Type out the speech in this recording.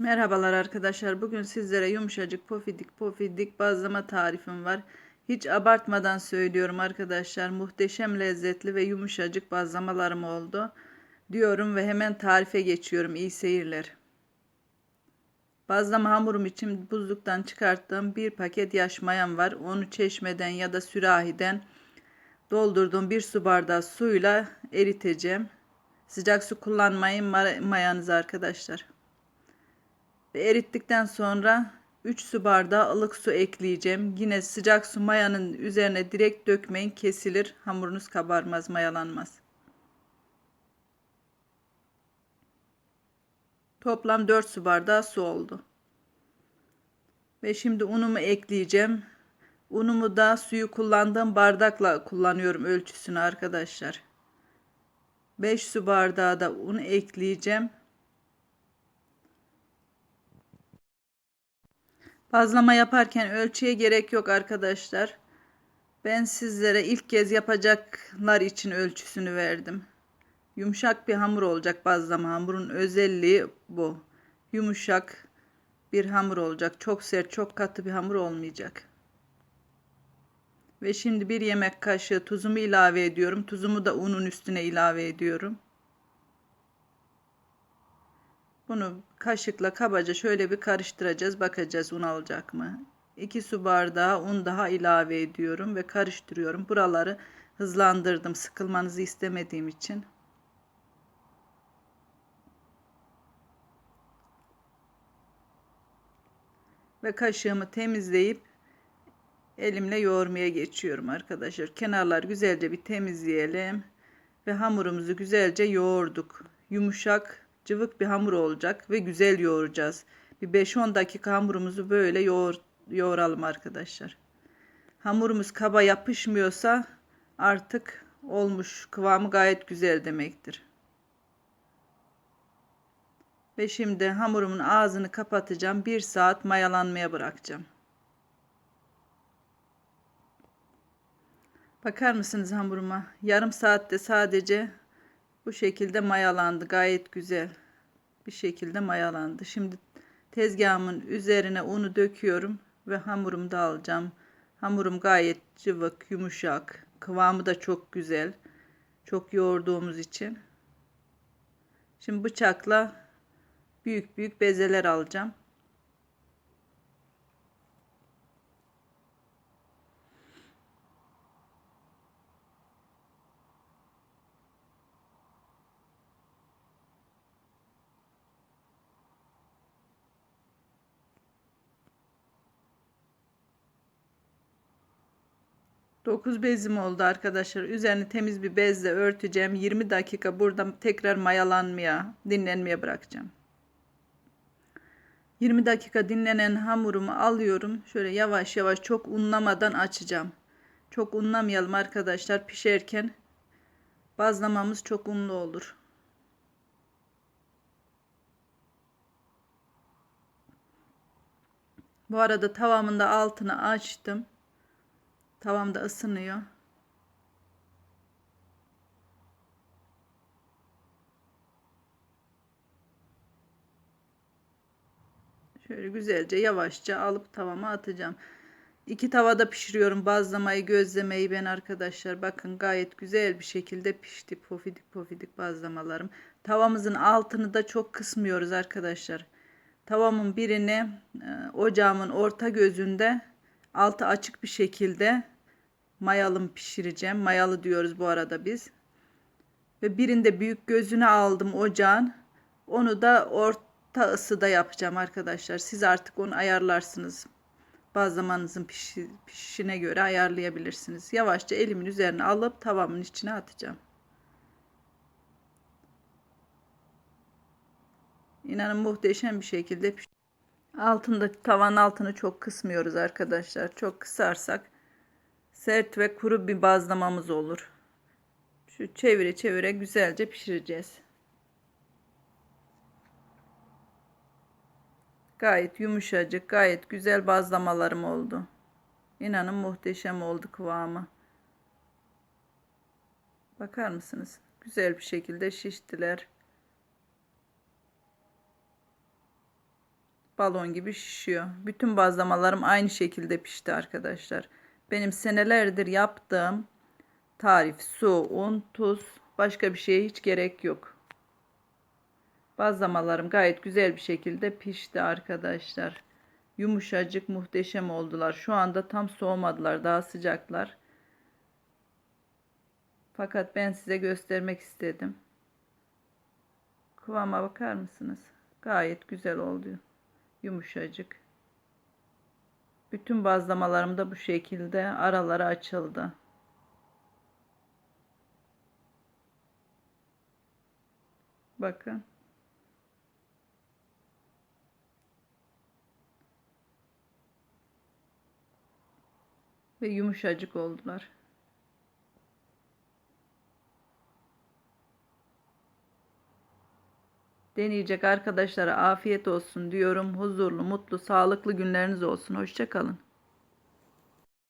Merhabalar arkadaşlar. Bugün sizlere yumuşacık pofidik pofidik bazlama tarifim var. Hiç abartmadan söylüyorum arkadaşlar. Muhteşem lezzetli ve yumuşacık bazlamalarım oldu. Diyorum ve hemen tarife geçiyorum. İyi seyirler. Bazlama hamurum için buzluktan çıkarttığım bir paket yaş mayam var. Onu çeşmeden ya da sürahiden doldurduğum bir su bardağı suyla eriteceğim. Sıcak su kullanmayın mayanızı arkadaşlar. Ve erittikten sonra 3 su bardağı ılık su ekleyeceğim. Yine sıcak su mayanın üzerine direkt dökmeyin kesilir. Hamurunuz kabarmaz mayalanmaz. Toplam 4 su bardağı su oldu. Ve şimdi unumu ekleyeceğim. Unumu da suyu kullandığım bardakla kullanıyorum ölçüsünü arkadaşlar. 5 su bardağı da un ekleyeceğim. Bazlama yaparken ölçüye gerek yok arkadaşlar. Ben sizlere ilk kez yapacaklar için ölçüsünü verdim. Yumuşak bir hamur olacak bazlama hamurun özelliği bu. Yumuşak bir hamur olacak. Çok sert, çok katı bir hamur olmayacak. Ve şimdi bir yemek kaşığı tuzumu ilave ediyorum. Tuzumu da unun üstüne ilave ediyorum. Bunu kaşıkla kabaca şöyle bir karıştıracağız. Bakacağız un alacak mı? 2 su bardağı un daha ilave ediyorum ve karıştırıyorum. Buraları hızlandırdım sıkılmanızı istemediğim için. Ve kaşığımı temizleyip elimle yoğurmaya geçiyorum arkadaşlar. Kenarlar güzelce bir temizleyelim ve hamurumuzu güzelce yoğurduk. Yumuşak cıvık bir hamur olacak ve güzel yoğuracağız. Bir 5-10 dakika hamurumuzu böyle yoğur, yoğuralım arkadaşlar. Hamurumuz kaba yapışmıyorsa artık olmuş kıvamı gayet güzel demektir. Ve şimdi hamurumun ağzını kapatacağım. 1 saat mayalanmaya bırakacağım. Bakar mısınız hamuruma? Yarım saatte sadece bu şekilde mayalandı. Gayet güzel bir şekilde mayalandı. Şimdi tezgahımın üzerine unu döküyorum ve hamurumu da alacağım. Hamurum gayet cıvık, yumuşak. Kıvamı da çok güzel. Çok yoğurduğumuz için. Şimdi bıçakla büyük büyük bezeler alacağım. 9 bezim oldu arkadaşlar. Üzerini temiz bir bezle örteceğim. 20 dakika burada tekrar mayalanmaya, dinlenmeye bırakacağım. 20 dakika dinlenen hamurumu alıyorum. Şöyle yavaş yavaş çok unlamadan açacağım. Çok unlamayalım arkadaşlar pişerken. Bazlamamız çok unlu olur. Bu arada tavamın da altını açtım. Tavam da ısınıyor. Şöyle güzelce yavaşça alıp tavama atacağım. İki tavada pişiriyorum bazlamayı gözlemeyi ben arkadaşlar. Bakın gayet güzel bir şekilde pişti. Pofidik pofidik bazlamalarım. Tavamızın altını da çok kısmıyoruz arkadaşlar. Tavamın birini e, ocağımın orta gözünde altı açık bir şekilde mayalım pişireceğim. Mayalı diyoruz bu arada biz. Ve birinde büyük gözüne aldım ocağın. Onu da orta ısıda yapacağım arkadaşlar. Siz artık onu ayarlarsınız. Bazlamanızın pişi, pişişine göre ayarlayabilirsiniz. Yavaşça elimin üzerine alıp tavamın içine atacağım. İnanın muhteşem bir şekilde piş Altında tavan altını çok kısmıyoruz arkadaşlar. Çok kısarsak sert ve kuru bir bazlamamız olur. Şu çevire çevire güzelce pişireceğiz. Gayet yumuşacık, gayet güzel bazlamalarım oldu. İnanın muhteşem oldu kıvamı. Bakar mısınız? Güzel bir şekilde şiştiler. balon gibi şişiyor. Bütün bazlamalarım aynı şekilde pişti arkadaşlar. Benim senelerdir yaptığım tarif su, un, tuz başka bir şeye hiç gerek yok. Bazlamalarım gayet güzel bir şekilde pişti arkadaşlar. Yumuşacık muhteşem oldular. Şu anda tam soğumadılar daha sıcaklar. Fakat ben size göstermek istedim. Kıvama bakar mısınız? Gayet güzel oldu. Yumuşacık. Bütün bazlamalarım da bu şekilde araları açıldı. Bakın. Ve yumuşacık oldular. Deneyecek arkadaşlara afiyet olsun diyorum. Huzurlu, mutlu, sağlıklı günleriniz olsun. Hoşçakalın.